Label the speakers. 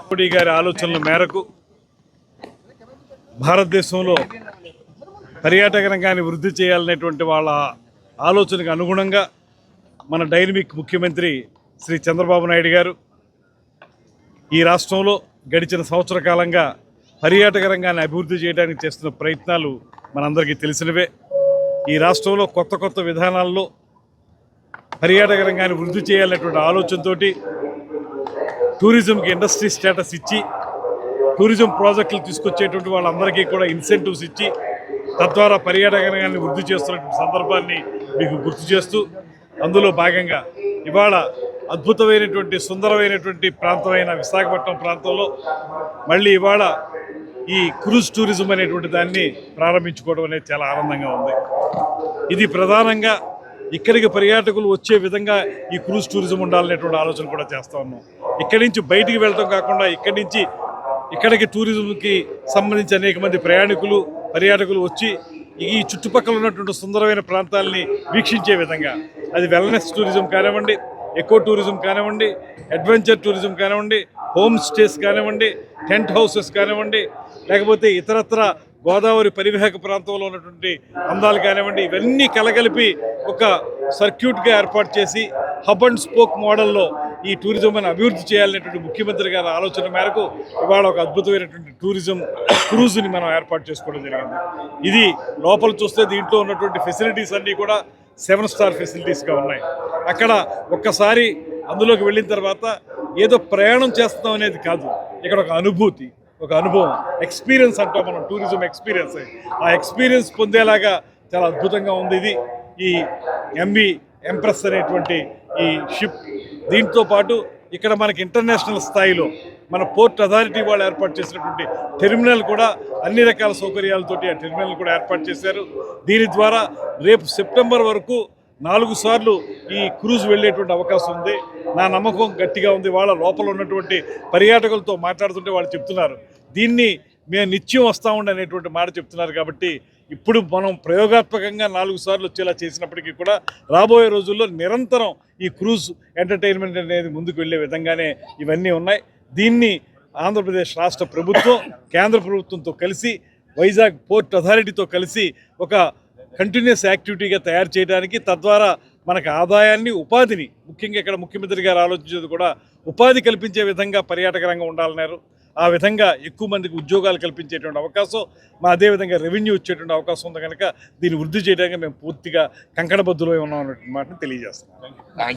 Speaker 1: మోడీ గారి ఆలోచనల మేరకు భారతదేశంలో పర్యాటక రంగాన్ని వృద్ధి చేయాలనేటువంటి వాళ్ళ ఆలోచనకు అనుగుణంగా మన డైనమిక్ ముఖ్యమంత్రి శ్రీ చంద్రబాబు నాయుడు గారు ఈ రాష్ట్రంలో గడిచిన సంవత్సర కాలంగా పర్యాటక రంగాన్ని అభివృద్ధి చేయడానికి చేస్తున్న ప్రయత్నాలు మనందరికీ తెలిసినవే. ఈ రాష్ట్రంలో కొత్త కొత్త విధానాల్లో పర్యాటక రంగాన్ని వృద్ధి చేయాలనేటువంటి ఆలోచనతో టూరిజంకి ఇండస్ట్రీ స్టేటస్ ఇచ్చి టూరిజం ప్రాజెక్టులు తీసుకొచ్చేటువంటి వాళ్ళందరికీ కూడా ఇన్సెంటివ్స్ ఇచ్చి తద్వారా పర్యాటక రంగాన్ని వృద్ధి చేస్తున్నటువంటి సందర్భాన్ని మీకు గుర్తు చేస్తూ అందులో భాగంగా ఇవాళ అద్భుతమైనటువంటి సుందరమైనటువంటి ప్రాంతమైన విశాఖపట్నం ప్రాంతంలో మళ్ళీ ఇవాళ ఈ క్రూజ్ టూరిజం అనేటువంటి దాన్ని ప్రారంభించుకోవడం అనేది చాలా ఆనందంగా ఉంది. ఇది ప్రధానంగా ఇక్కడికి పర్యాటకులు వచ్చే విధంగా ఈ క్రూజ్ టూరిజం ఉండాలనేటువంటి ఆలోచన కూడా చేస్తా ఉన్నాం. ఇక్కడి నుంచి బయటికి వెళ్ళటం కాకుండా ఇక్కడి నుంచి ఇక్కడికి టూరిజంకి సంబంధించి అనేక మంది ప్రయాణికులు పర్యాటకులు వచ్చి ఈ చుట్టుపక్కల ఉన్నటువంటి సుందరమైన ప్రాంతాలని వీక్షించే విధంగా. అది వెల్నెస్ టూరిజం కానివ్వండి ఎకో టూరిజం కానివ్వండి అడ్వెంచర్ టూరిజం కానివ్వండి హోమ్ స్టేస్ కానివ్వండి టెంట్ హౌసెస్ కానివ్వండి లేకపోతే ఇతరత్ర గోదావరి పరివాహక ప్రాంతంలో ఉన్నటువంటి అందాలు కానివ్వండి ఇవన్నీ కలగలిపి ఒక సర్క్యూట్గా ఏర్పాటు చేసి హబ్ అండ్ స్పోక్ మోడల్లో ఈ టూరిజం అభివృద్ధి చేయాలనేటువంటి ముఖ్యమంత్రి గారి ఆలోచన మేరకు ఇవాళ ఒక అద్భుతమైనటువంటి టూరిజం క్రూజ్ని మనం ఏర్పాటు చేసుకోవడం జరిగింది. ఇది లోపల చూస్తే దీంట్లో ఉన్నటువంటి ఫెసిలిటీస్ అన్నీ కూడా సెవెన్ స్టార్ ఫెసిలిటీస్గా ఉన్నాయి. అక్కడ ఒక్కసారి అందులోకి వెళ్ళిన తర్వాత ఏదో ప్రయాణం చేస్తాం అనేది కాదు ఇక్కడ ఒక అనుభూతి. ఒక అనుభవం ఎక్స్పీరియన్స్ అంటాం మనం టూరిజం ఎక్స్పీరియన్స్ ఆ ఎక్స్పీరియన్స్ పొందేలాగా చాలా అద్భుతంగా ఉంది ఇది. ఈ ఎంవి ఎంప్రెస్ అనేటువంటి ఈ షిప్ దీంతో పాటు ఇక్కడ మనకి ఇంటర్నేషనల్ స్థాయిలో మన పోర్ట్ అథారిటీ వాళ్ళు ఏర్పాటు చేసినటువంటి టెర్మినల్ కూడా అన్ని రకాల సౌకర్యాలతోటి ఆ టెర్మినల్ కూడా ఏర్పాటు చేశారు. దీని ద్వారా రేపు సెప్టెంబర్ వరకు నాలుగు సార్లు ఈ క్రూజ్ వెళ్ళేటువంటి అవకాశం ఉంది. నా నమ్మకం గట్టిగా ఉంది. వాళ్ళ లోపల ఉన్నటువంటి పర్యాటకులతో మాట్లాడుతుంటే వాళ్ళు చెప్తున్నారు. దీన్ని మేము నిత్యం వస్తూ ఉండనేటువంటి మాట చెప్తున్నారు కాబట్టి ఇప్పుడు మనం ప్రయోగాత్మకంగా నాలుగు సార్లు వచ్చేలా చేసినప్పటికీ కూడా రాబోయే రోజుల్లో నిరంతరం ఈ క్రూజ్ ఎంటర్టైన్మెంట్ అనేది ముందుకు వెళ్ళే విధంగానే ఇవన్నీ ఉన్నాయి. దీన్ని ఆంధ్రప్రదేశ్ రాష్ట్ర ప్రభుత్వం కేంద్ర ప్రభుత్వంతో కలిసి వైజాగ్ పోర్ట్ అథారిటీతో కలిసి ఒక కంటిన్యూస్ యాక్టివిటీగా తయారు చేయడానికి తద్వారా మనకు ఆదాయాన్ని ఉపాధిని ముఖ్యంగా ఇక్కడ ముఖ్యమంత్రి గారు ఆలోచించేది కూడా ఉపాధి కల్పించే విధంగా పర్యాటక రంగం ఉండాలన్నారు. ఆ విధంగా ఎక్కువ మందికి ఉద్యోగాలు కల్పించేటువంటి అవకాశం మా అదేవిధంగా రెవెన్యూ వచ్చేటువంటి అవకాశం ఉంది కనుక దీన్ని వృద్ధి చేయడానికి మేము పూర్తిగా కంకణబద్దులై ఉన్నాం అన్నటువంటి మాటను తెలియజేస్తున్నాం